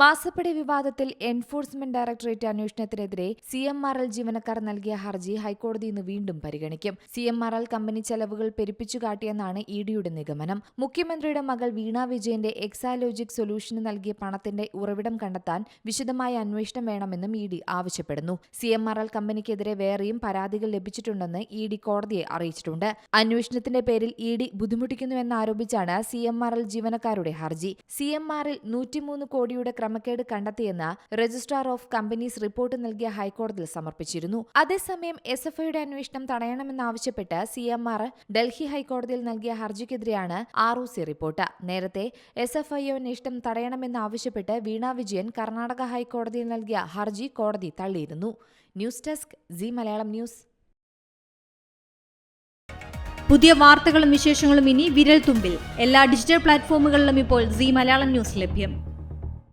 മാസപ്പടി വിവാദത്തിൽ enforcement directorate അന്വേഷണത്തിനെതിരെ സി എം ആർ എൽ ജീവനക്കാർ നൽകിയ ഹർജി ഹൈക്കോടതി ഇന്ന് വീണ്ടും പരിഗണിക്കും. C M R L company ചെലവുകൾ പെരുപ്പിച്ചു കാട്ടിയെന്നാണ് ഇ ഡിയുടെ നിഗമനം. മുഖ്യമന്ത്രിയുടെ മകൾ വീണ വിജയന്റെ എക്സാലോജിക് സൊല്യൂഷന് നൽകിയ പണത്തിന്റെ ഉറവിടം കണ്ടെത്താൻ വിശദമായ അന്വേഷണം വേണമെന്നും ഇ ഡി ആവശ്യപ്പെടുന്നു. സി എം ആർ എൽ കമ്പനിക്കെതിരെ വേറെയും പരാതികൾ ലഭിച്ചിട്ടുണ്ടെന്ന് ഇ ഡി കോടതിയെ അറിയിച്ചിട്ടുണ്ട്. അന്വേഷണത്തിന്റെ പേരിൽ ഇ ഡി ബുദ്ധിമുട്ടിക്കുന്നുവെന്നാരോപിച്ചാണ് സി എം ആർ എൽ ജീവനക്കാരുടെ ഹർജി. സി എം ആറിൽ നൂറ്റിമൂന്ന് കോടിയുടെ ക്രമക്കേട് കണ്ടെത്തിയെന്ന് രജിസ്ട്രാർ ഓഫ് കമ്പനീസ് റിപ്പോർട്ട് നൽകിയ ഹൈക്കോടതിയിൽ സമർപ്പിച്ചിരുന്നു. അതേസമയം എസ് എഫ് ഐയുടെ അന്വേഷണം തടയണമെന്നാവശ്യപ്പെട്ട് സി എം ആർ ഡൽഹി ഹൈക്കോടതിയിൽ നൽകിയ ഹർജിക്കെതിരെയാണ് ആർ ഒ സി റിപ്പോർട്ട്. നേരത്തെ എസ് എഫ് ഐ അന്വേഷണം തടയണമെന്നാവശ്യപ്പെട്ട് വീണ വിജയൻ കർണാടക ഹൈക്കോടതിയിൽ നൽകിയ ഹർജി കോടതി തള്ളിയിരുന്നു. News desk Zee Malayalam news. പുതിയ വാർത്തകളും വിശേഷങ്ങളും ഇനി വിരൽ തുമ്പിൽ എല്ലാ ഡിജിറ്റൽ പ്ലാറ്റ്ഫോമുകളിലും ഇപ്പോൾ സി മലയാളം ന്യൂസ് ലഭ്യം.